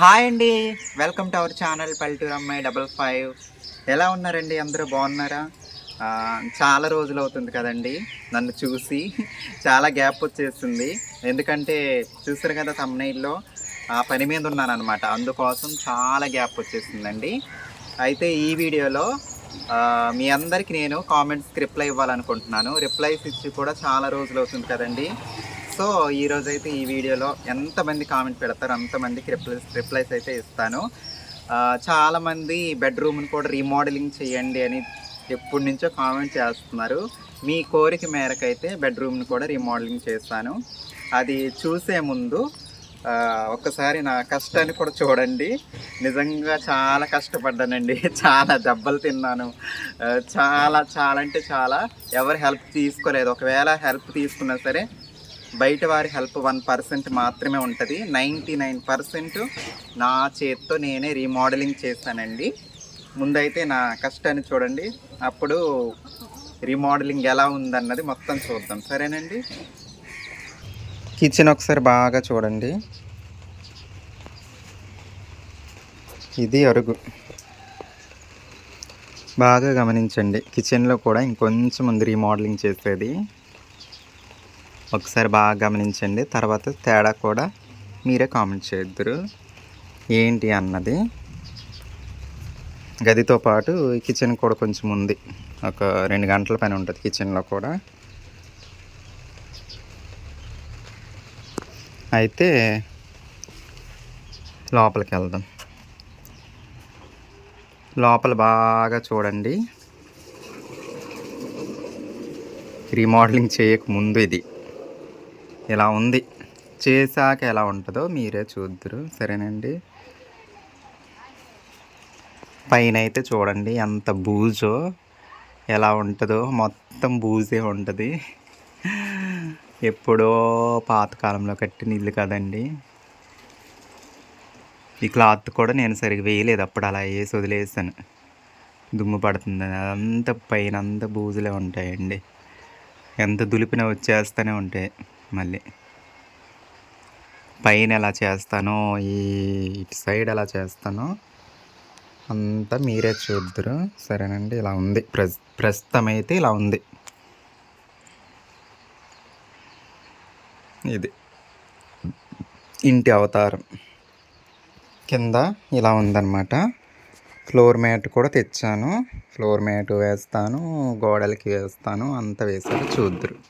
Hi అండి. Welcome to our channel పల్లెటూరు అమ్మాయి డబల్ ఫైవ్ ఎలా ఉన్నారండి? అందరూ బాగున్నారా? చాలా రోజులు అవుతుంది కదండి. నన్ను చూసి చాలా గ్యాప్ వచ్చేస్తుంది ఎందుకంటే చూసారు కదా తమ్నైల్లో ఆ పని మీద ఉన్నానమాట అందుకోసం చాలా గ్యాప్ వచ్చేసిందండి. అయితే ఈ వీడియోలో మీ అందరికి నేను కామెంట్స్కి రిప్లై ఇవ్వాలనుకుంటున్నాను. రిప్లైస్ ఇచ్చి కూడా చాలా రోజులు అవుతుంది కదండి. సో ఈరోజు అయితే ఈ వీడియోలో ఎంతమంది కామెంట్ పెడతారో అంతమందికి రిప్లైస్ రిప్లైస్ అయితే ఇస్తాను. చాలామంది బెడ్రూమ్ని కూడా రీమోడలింగ్ చేయండి అని ఎప్పటి నుంచో కామెంట్ చేస్తున్నారు. మీ కోరిక మేరకు అయితే బెడ్రూమ్ని కూడా రీమోడలింగ్ చేస్తాను. అది చూసే ముందు ఒక్కసారి నా కష్టాన్ని కూడా చూడండి. నిజంగా చాలా కష్టపడ్డానండి. చాలా దెబ్బలు తిన్నాను. చాలా చాలా అంటే చాలా. ఎవరి హెల్ప్ తీసుకోలేదు. ఒకవేళ హెల్ప్ తీసుకున్నా సరే బయట వారి హెల్ప్ వన్ పర్సెంట్ మాత్రమే ఉంటుంది. నైంటీ నైన్ పర్సెంట్ నా చేత్తో నేనే రీమోడలింగ్ చేస్తానండి ముందైతే నా కష్టాన్ని చూడండి. అప్పుడు రీమోడలింగ్ ఎలా ఉందన్నది మొత్తం చూద్దాం. సరేనండి? కిచెన్ ఒకసారి బాగా చూడండి. ఇది అరుగు. బాగా గమనించండి. కిచెన్లో కూడా ఇంకొంచెం ఉంది రీమోడలింగ్ చేసేది. ఒకసారి బాగా గమనించండి. తర్వాత తేడా కూడా మీరే కామెంట్ చేద్దరు. ఏంటి అన్నది. గదితో పాటు కిచెన్ కూడా కొంచెం ఉంది. ఒక రెండు గంటల పని ఉంటుంది కిచెన్లో కూడా. అయితే లోపలికి వెళ్దాం. లోపల బాగా చూడండి. రీమోడలింగ్ చేయక ముందు ఇది. ఇలా ఉంది? చేశాక ఎలా ఉంటుందో మీరే చూద్దరు. సరేనండి. పైన అయితే చూడండి ఎంత బూజో ఎలా ఉంటుందో. మొత్తం బూజే ఉంటుంది. ఎప్పుడో పాతకాలంలో కట్టిన ఇల్లు కదండి. ఈ క్లాత్ కూడా నేను సరిగ్గా వేయలేదు. అప్పుడు అలా వేసి వదిలేసాను. దుమ్ము పడుతుంది. అదంతా పైన అంతా బూజులే ఉంటాయండి. ఎంత దులిపిన వచ్చేస్తూనే ఉంటాయి. మళ్ళీ. పైన ఎలా చేస్తానో ఈ ఇటు సైడ్ ఎలా చేస్తానో అంతా మీరే చూద్దరు. సరేనండి ఇలా ఉంది. ప్రస్ ప్రస్తుతం అయితే ఇలా ఉంది. ఇది. ఇంటి అవతారం. కింద ఇలా ఉందన్నమాట. ఫ్లోర్ మ్యాట్ కూడా తెచ్చాను. ఫ్లోర్ మ్యాట్ వేస్తాను గోడలకి వేస్తాను అంత వేసారు చూద్దరు.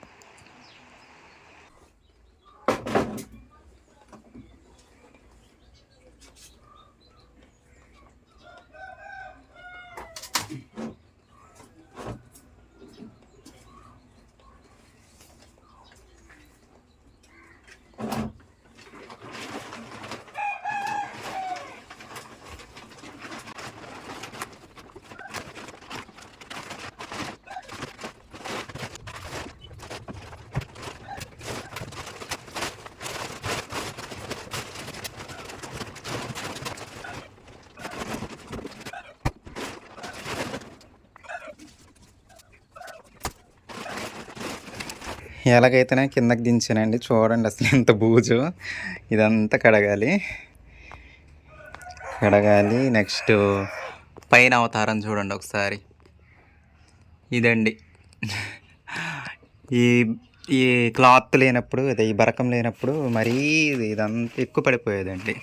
ఎలాగైతేనే కిందకి దించానండి. చూడండి అసలు ఎంత బూజు. ఇదంతా కడగాలి. కడగాలి. నెక్స్ట్ పైన అవతారం చూడండి ఒకసారి. ఇదండి. ఈ ఈ క్లాత్ లేనప్పుడు అదే ఈ బరకం లేనప్పుడు మరీ ఇదంతా ఎక్కువ పడిపోయేదండి.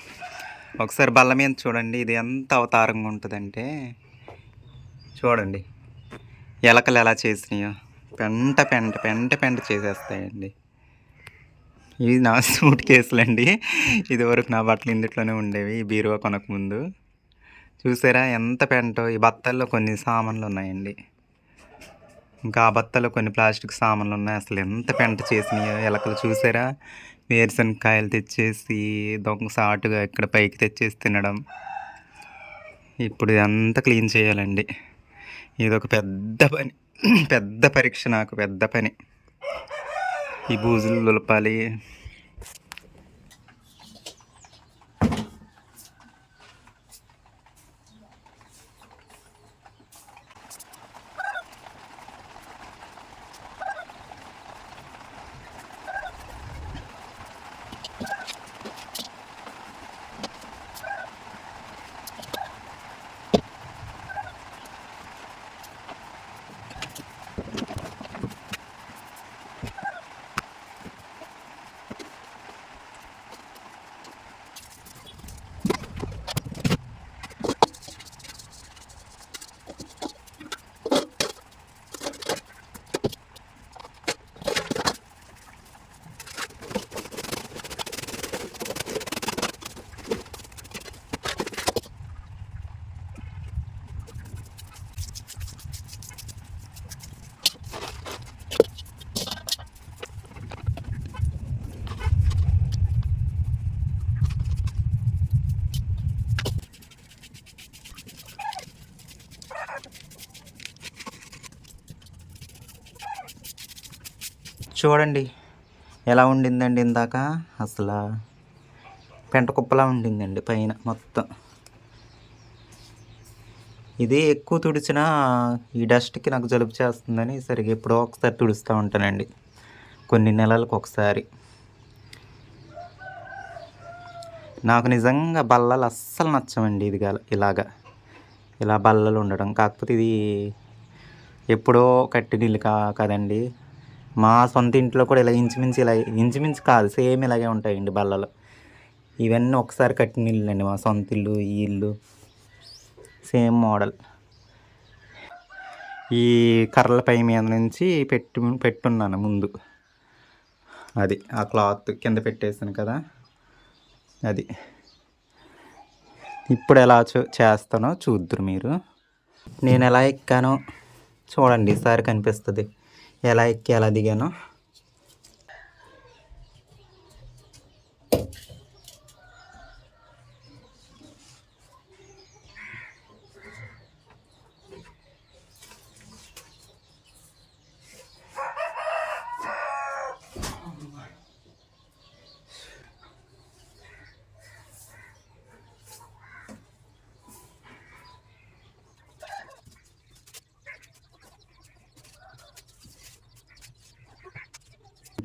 ఒకసారి బల్ల మీద చూడండి ఇది ఎంత అవతారంగా ఉంటుందంటే. చూడండి. ఎలకలు ఎలా చేసినాయో. పెంట పెంట పెంట పెంట చేసేస్తాయండి. ఇవి నా సూట్ కేసులండి. ఇది వరకు నా బట్టలు ఇందుట్లోనే ఉండేవి ఈ బీరువా కొనకముందు. చూసారా ఎంత పెంటో? ఈ బత్తల్లో కొన్ని సామాన్లు ఉన్నాయండి. ఇంకా ఆ బత్తలో కొన్ని ప్లాస్టిక్ సామాన్లు ఉన్నాయి. అసలు ఎంత పెంట చేసినాయో ఎలకలు చూసారా? వేరుశనకాయలు తెచ్చేసి దొంగ సాటుగా ఇక్కడ పైకి తెచ్చేసి తినడం. ఇప్పుడు ఇదంతా క్లీన్ చేయాలండి. ఇది ఒక పెద్ద పని. పెద్ద పరీక్ష నాకు పెద్ద పని. ఈ బూజులు దులపాలి. చూడండి. ఎలా ఉండిందండి ఇందాక? అసలు పెంట కుప్పలా ఉండిందండి పైన మొత్తం. ఇది ఎక్కువ తుడిచినా ఈ డస్ట్కి నాకు జలుబు చేస్తుందని సరిగ్గా ఎప్పుడో ఒకసారి తుడుస్తూ ఉంటానండి. కొన్ని నెలలకు ఒకసారి. నాకు నిజంగా బల్లలు అస్సలు నచ్చమండి ఇది గల- ఇలాగా. ఇలా బల్లలు ఉండడం. కాకపోతే ఇది ఎప్పుడో కట్టిన కా కదండి. మా సొంత ఇంట్లో కూడా ఇలా ఇంచుమించు ఇలా ఇంచుమించు కాదు సేమ్ ఇలాగే ఉంటాయండి బల్లలు. ఇవన్నీ ఒకసారి కట్టిన ఇల్లు అండి మా సొంత ఇల్లు ఈ ఇల్లు. Same model. ఈ కర్రల పై మీద నుంచి పెట్టి పెట్టున్నాను ముందు. అది ఆ క్లాత్ కింద పెట్టేసాను కదా. అది. ఇప్పుడు ఎలా చూ చేస్తానో చూద్దరు మీరు. నేను ఎలా ఎక్కానో చూడండి ఈసారి కనిపిస్తుంది. ఎలా ఎక్కి ఎలా దిగానో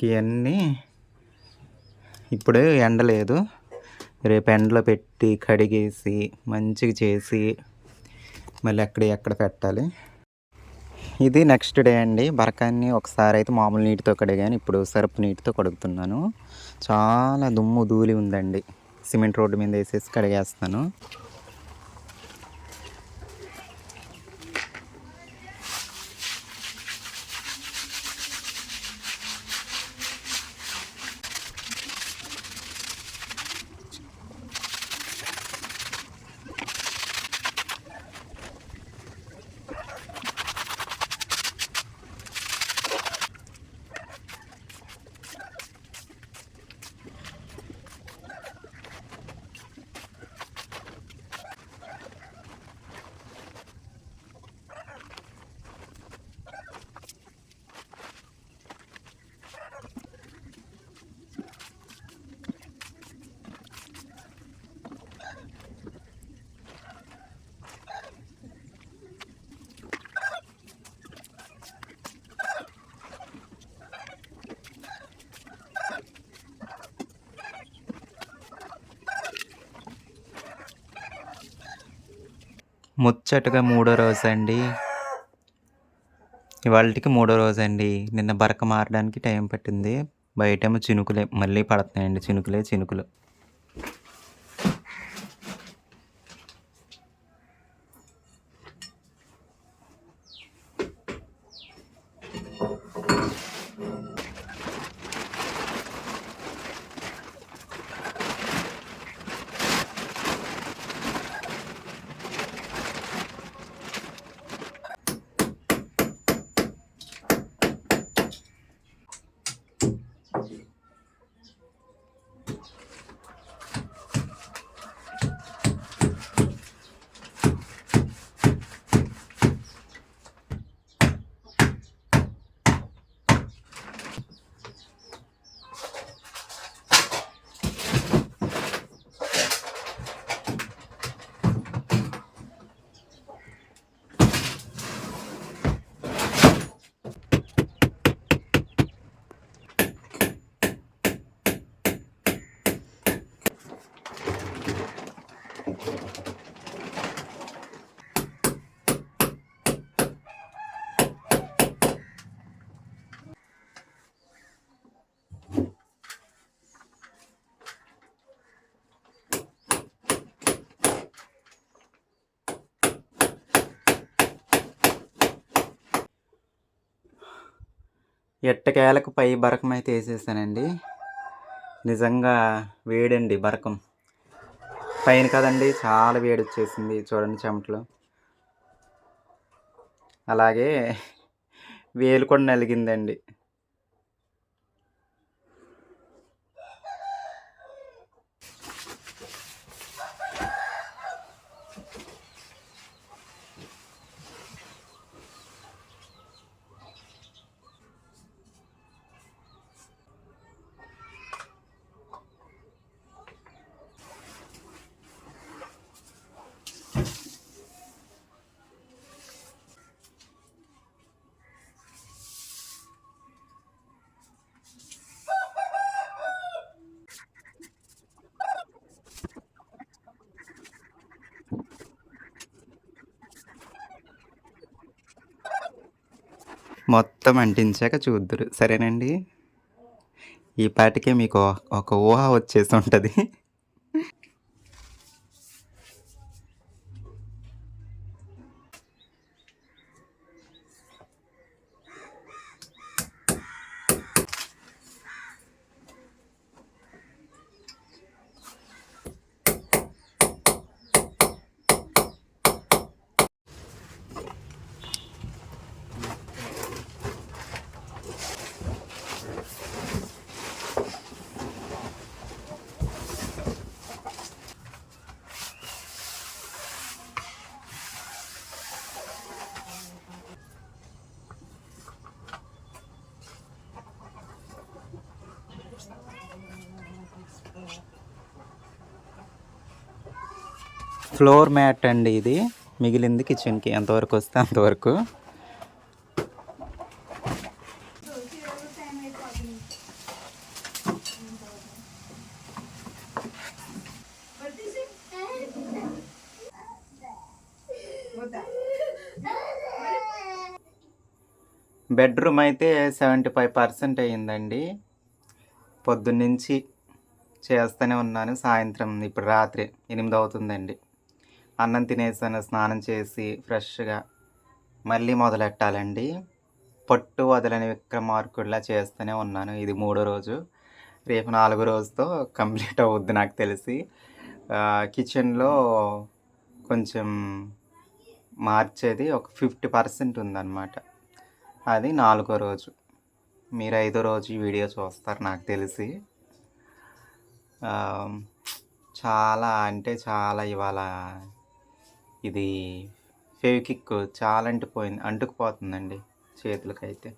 ఇవన్నీ ఇప్పుడు ఎండ లేదు. రేపు ఎండలో పెట్టి కడిగేసి మంచిగా చేసి మళ్ళీ ఎక్కడ ఎక్కడ పెట్టాలి ఇది నెక్స్ట్ డే అండి. బరకాన్ని ఒకసారి అయితే మామూలు నీటితో కడిగాను. ఇప్పుడు సరుపు నీటితో కడుగుతున్నాను. చాలా దుమ్ము ధూళి ఉందండి. సిమెంట్ రోడ్డు మీద వేసేసి కడిగేస్తాను ముచ్చటగా మూడో రోజు అండి ఇవాళకి మూడో రోజు అండి నిన్న బరక మారడానికి టైం పట్టింది. బయటేమో చినుకులే మళ్ళీ పడుతున్నాయండి చినుకులే చినుకులు. ఎట్టకేలకు పై బరకం అయితే వేసేసానండి నిజంగా వేడండి బరకం. పైన కదండి చాలా వేడి వచ్చేసింది చూడండి చెమటలు. అలాగే వేలు కూడా నలిగిందండి. మొత్తం అంటించాక చూద్దురు. సరేనండి? ఈ పాటికే మీకు ఒక ఊహ వచ్చేసి ఉంటుంది. ఫ్లోర్ మ్యాట్ అండి ఇది. మిగిలింది కిచెన్కి. ఎంతవరకు వస్తే అంతవరకు. బెడ్రూమ్ అయితే సెవెంటీ ఫైవ్ పర్సెంట్ అయ్యిందండి. పొద్దున్నుంచి చేస్తూనే ఉన్నాను. సాయంత్రం ఇప్పుడు రాత్రి ఎనిమిది అవుతుందండి. అన్నం తినేసాను స్నానం చేసి ఫ్రెష్గా మళ్ళీ మొదలెట్టాలండి. పట్టు వదలని విక్రమార్కుడిలా చేస్తూనే ఉన్నాను ఇది మూడో రోజు. రేపు నాలుగో రోజుతో కంప్లీట్ అవుద్ది నాకు తెలిసి. కిచెన్లో కొంచెం మార్చేది ఒక ఫిఫ్టీ పర్సెంట్ ఉందన్నమాట. అది నాలుగో రోజు. మీరు ఐదో రోజు ఈ వీడియో చూస్తారు నాకు తెలిసి. చాలా అంటే చాలా ఇవాళ ఇది ఫెవికిక్ చాలా అంటిపోయింది అంటుకుపోతుందండి చేతులకైతే.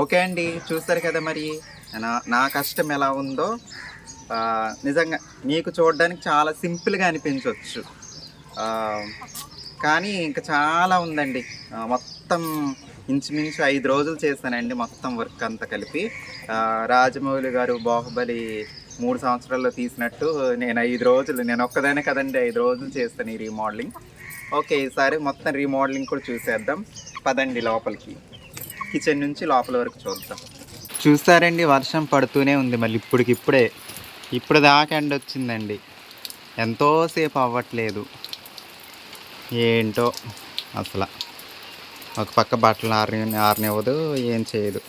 ఓకే అండి చూస్తారు కదా మరి. నా నా కష్టం ఎలా ఉందో. నిజంగా మీకు చూడడానికి చాలా సింపుల్గా అనిపించవచ్చు కానీ ఇంకా చాలా ఉందండి. మొత్తం ఇంచుమించు ఐదు రోజులు చేశానండి మొత్తం వర్క్ అంతా కలిపి. రాజమౌళి గారు బాహుబలి మూడు సంవత్సరాల్లో తీసినట్టు నేను ఐదు రోజులు నేను ఒక్కదానే కదండి ఐదు రోజులు చేస్తాను ఈ రీమోడలింగ్. ఓకే ఈసారి మొత్తం రీమోడలింగ్ కూడా చూసేద్దాం. పదండి లోపలికి. కిచెన్ నుంచి లోపల వరకు చూద్దాం. చూస్తారండి వర్షం పడుతూనే ఉంది. మళ్ళీ ఇప్పటికిప్పుడే ఇప్పుడు దాకా ఎండ వచ్చిందండి. ఎంతోసేపు అవ్వట్లేదు. ఏంటో అసలు. ఒక పక్క బట్టలు ఆరని ఆరనివ్వదు ఏం చేయదు.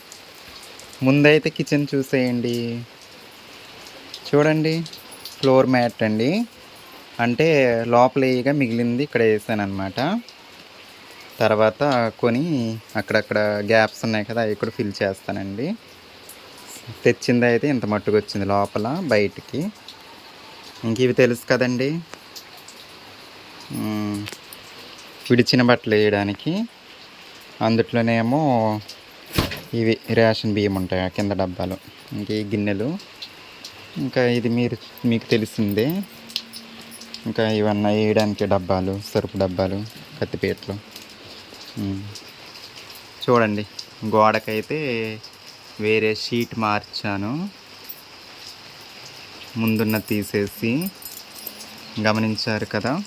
ముందైతే కిచెన్ చూసేయండి. చూడండి ఫ్లోర్ మ్యాట్ అండి. అంటే లోపల వేయగా మిగిలింది ఇక్కడ వేసాను అనమాట తర్వాత కొని అక్కడక్కడ గ్యాప్స్ ఉన్నాయి కదా అవి కూడా ఫిల్ చేస్తానండి. తెచ్చింది అయితే ఇంత మట్టుకు వచ్చింది లోపల బయటికి. ఇంక ఇవి తెలుసు కదండి. విడిచిన బట్టలు వేయడానికి. అందుట్లోనేమో ఇవి రేషన్ బియ్యం ఉంటాయి ఆ కింద డబ్బాలు. ఇంక ఈ గిన్నెలు. ఇంకా ఇది మీరు మీకు తెలిసిందే. ఇంకా ఇవన్నీ వేయడానికి డబ్బాలు సరుపు డబ్బాలు కత్తిపీటలు. చూడండి గోడకైతే వేరే షీట్ మార్చాను. ముందున్న తీసేసి గమనించారు కదా.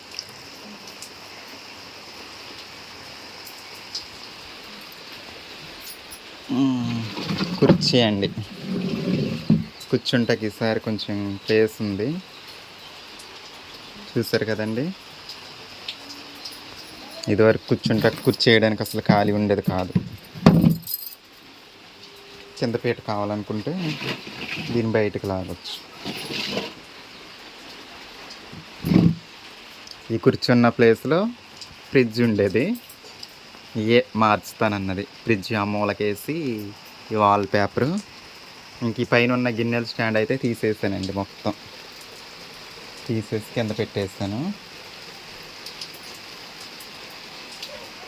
కుర్చీ అండి. కూర్చుంటకి ఈసారి కొంచెం ప్లేస్ ఉంది. చూసారు కదండి? ఇదివరకు కూర్చుంటే కూర్చేయడానికి అసలు ఖాళీ ఉండేది కాదు. చింతపీట కావాలనుకుంటే దీని బయటకు లాగొచ్చు. ఈ కూర్చున్న ప్లేస్లో ఫ్రిడ్జ్ ఉండేది. ఏ మార్చుతానన్నది. ఫ్రిడ్జ్ ఆ మూలకేసి ఈ వాల్ పేపరు ఇంక ఈ పైన ఉన్న గిన్నెల స్టాండ్ అయితే తీసేసానండి మొత్తం. తీసేసి కింద పెట్టేసాను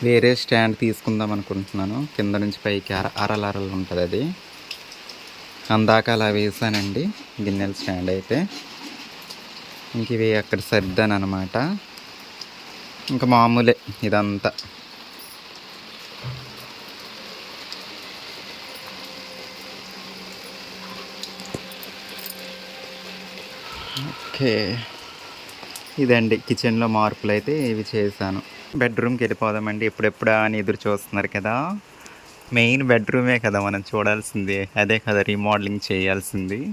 వేరే స్టాండ్ తీసుకుందాం అనుకుంటున్నాను. కింద నుంచి పైకి అర అరలు అరలు ఉంటుంది అది. అందాక అలా వేసానండి గిన్నెల స్టాండ్ అయితే. ఇంక ఇవి అక్కడ సర్దాను అనమాట ఇంకా మామూలే ఇదంతా. ఓకే. ఇదండి కిచెన్లో మార్పులు అయితే ఇవి చేశాను. బెడ్రూమ్కి వెళ్ళిపోదామండి. ఎప్పుడెప్పుడా అని ఎదురు చూస్తున్నారు కదా. మెయిన్ బెడ్రూమే కదా మనం చూడాల్సింది. అదే కదా రీమోడలింగ్ చేయాల్సింది.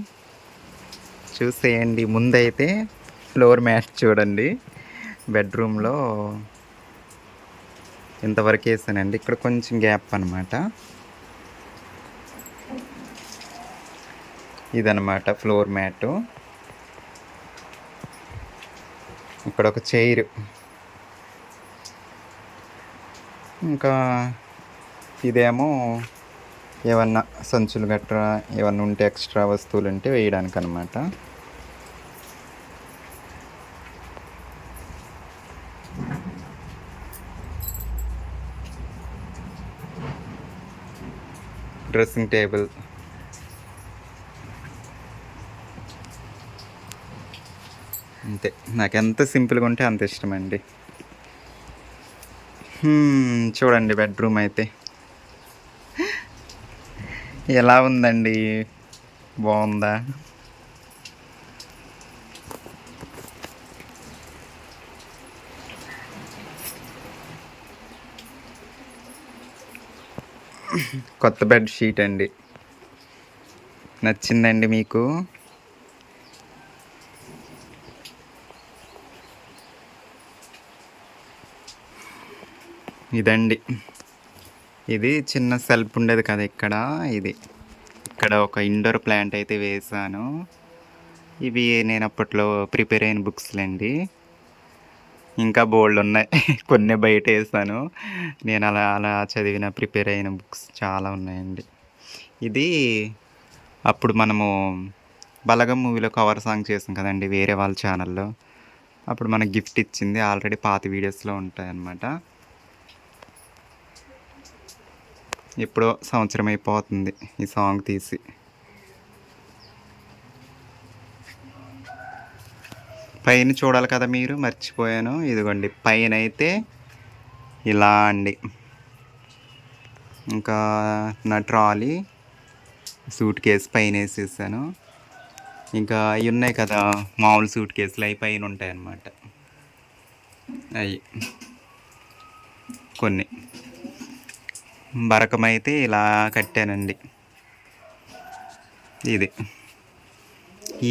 చూసేయండి. ముందైతే ఫ్లోర్ మ్యాట్ చూడండి. బెడ్రూమ్లో ఇంతవరకు వేసానండి. ఇక్కడ కొంచెం గ్యాప్ అనమాట ఇదనమాట ఫ్లోర్ మ్యాటు. ఇక్కడ ఒక చైర్. ఇంకా ఇదేమో ఏమన్నా సంచులు గట్రా ఏమన్నా ఉంటే ఎక్స్ట్రా వస్తువులు ఉంటే వేయడానికి అనమాట డ్రెస్సింగ్ టేబుల్. అంతే. నాకు ఎంత సింపుల్గా ఉంటే అంత ఇష్టం అండి చూడండి బెడ్రూమ్ అయితే. ఎలా ఉందండి? బాగుందా? కొత్త బెడ్ షీట్ అండి. నచ్చిందండి మీకు? ఇదండి. ఇది చిన్న సెల్ఫ్ ఉండేది కదా ఇక్కడ. ఇది ఇక్కడ ఒక ఇండోర్ ప్లాంట్ అయితే వేసాను. ఇవి నేను అప్పట్లో ప్రిపేర్ అయిన బుక్స్లండి ఇంకా బోల్డ్ ఉన్నాయి. కొన్ని బయట వేసాను. నేను అలా అలా చదివిన ప్రిపేర్ అయిన బుక్స్ చాలా ఉన్నాయండి. ఇది అప్పుడు మనము బలగం మూవీలో కవర్ సాంగ్ చేసాం కదండి వేరే వాళ్ళ ఛానల్లో. అప్పుడు మనకు గిఫ్ట్ ఇచ్చింది. ఆల్రెడీ పాత వీడియోస్లో ఉంటాయన్నమాట. ఎప్పుడో సంవత్సరం అయిపోతుంది ఈ సాంగ్ తీసి. పైన చూడాలి కదా మీరు మర్చిపోయాను. ఇదిగోండి పైన అయితే ఇలా అండి. ఇంకా నా ట్రాలీ సూట్ కేసు పైన వేసేసాను ఇంకా అవి ఉన్నాయి కదా మామూలు సూట్ కేసులు అవి పైన ఉంటాయి అన్నమాట అవి కొన్ని. బరకమైతే ఇలా కట్టానండి. ఇది.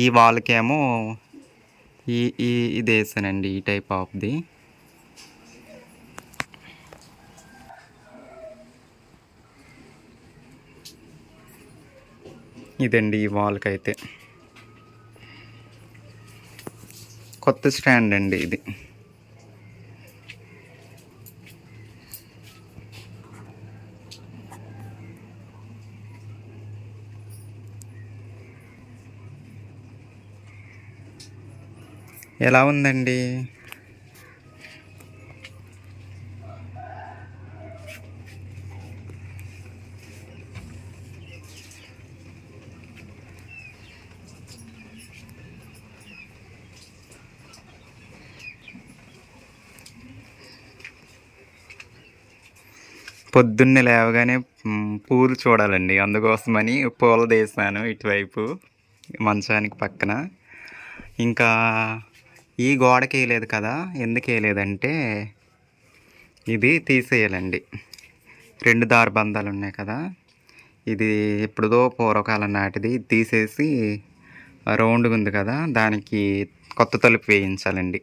ఈ వాల్కేమో ఈ ఈ ఇది వేసానండి ఈ టైప్ ఆఫ్ది. ఇదండి ఈ వాల్కి అయితే కొత్త స్టాండ్ అండి ఇది. ఎలా ఉందండి? పొద్దున్నే లేవగానే పూలు చూడాలండి. అందుకోసమని పూల తీసాను ఇటువైపు మంచానికి పక్కన. ఇంకా ఈ గోడకి వేయలేదు కదా? ఎందుకు వేయలేదంటే ఇది తీసేయాలండి. రెండు దారబంధాలు ఉన్నాయి కదా. ఇది ఎప్పుడుదో పూర్వకాలం నాటిది. తీసేసి రౌండ్గా ఉంది కదా. దానికి కొత్త తలుపు వేయించాలండి.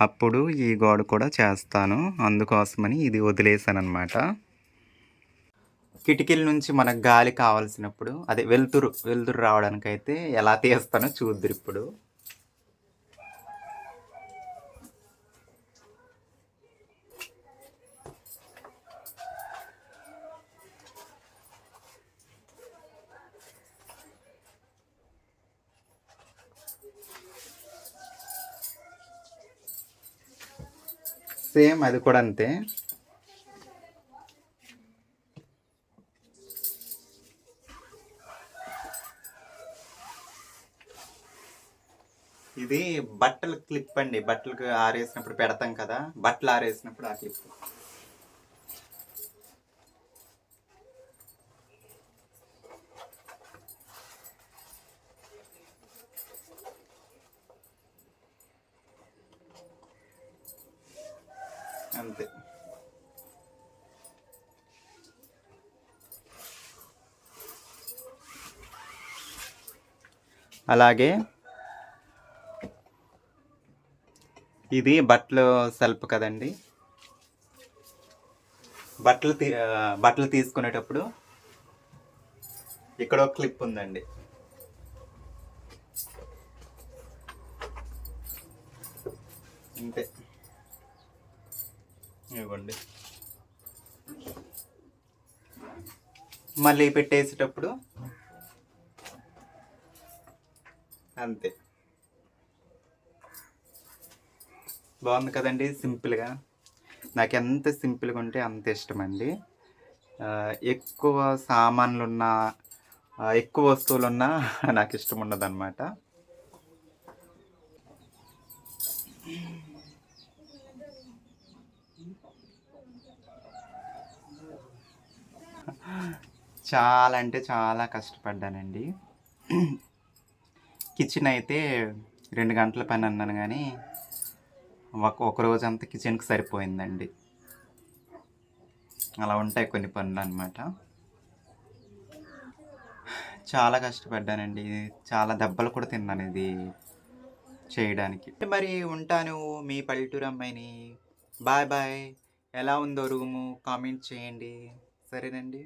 అప్పుడు ఈ గోడ కూడా చేస్తాను. అందుకోసమని ఇది వదిలేసాను అనమాట కిటికీల నుంచి మనకు గాలి కావాల్సినప్పుడు అదే వెలుతురు వెలుతురు రావడానికైతే ఎలా తీస్తానో చూద్దరు ఇప్పుడు సేమ్ అది కూడా అంతే. ఇది బట్టలు క్లిప్ అండి. బట్టలకు ఆరేసినప్పుడు పెడతాం కదా. బట్టలు ఆరేసినప్పుడు ఆ క్లిప్. అంతే. అలాగే ఇది బట్టలు సెల్ఫ్ కదండి. బట్టలు తీ బట్టలు తీసుకునేటప్పుడు ఇక్కడ ఒక క్లిప్ ఉందండి అంతే ఇవ్వండి మళ్ళీ పెట్టేసేటప్పుడు అంతే. బాగుంది కదండి సింపుల్గా. నాకు ఎంత సింపుల్గా ఉంటే అంత ఇష్టం అండి ఎక్కువ సామాన్లు ఉన్న ఎక్కువ వస్తువులు ఉన్నా నాకు ఇష్టం ఉండదు అనమాట చాలా అంటే చాలా కష్టపడ్డానండి. కిచెన్ అయితే రెండు గంటల పని అన్నాను కానీ ఒక ఒక రోజు అంతా కిచెన్కి సరిపోయిందండి. అలా ఉంటాయి కొన్ని పనులు అనమాట చాలా కష్టపడ్డానండి. చాలా దెబ్బలు కూడా తిన్నాను ఇది చేయడానికి. మరి ఉంటాను మీ పల్లెటూరు అమ్మాయిని. Bye bye. ఎలా ఉందో రూము? కామెంట్ చేయండి. సరేనండి.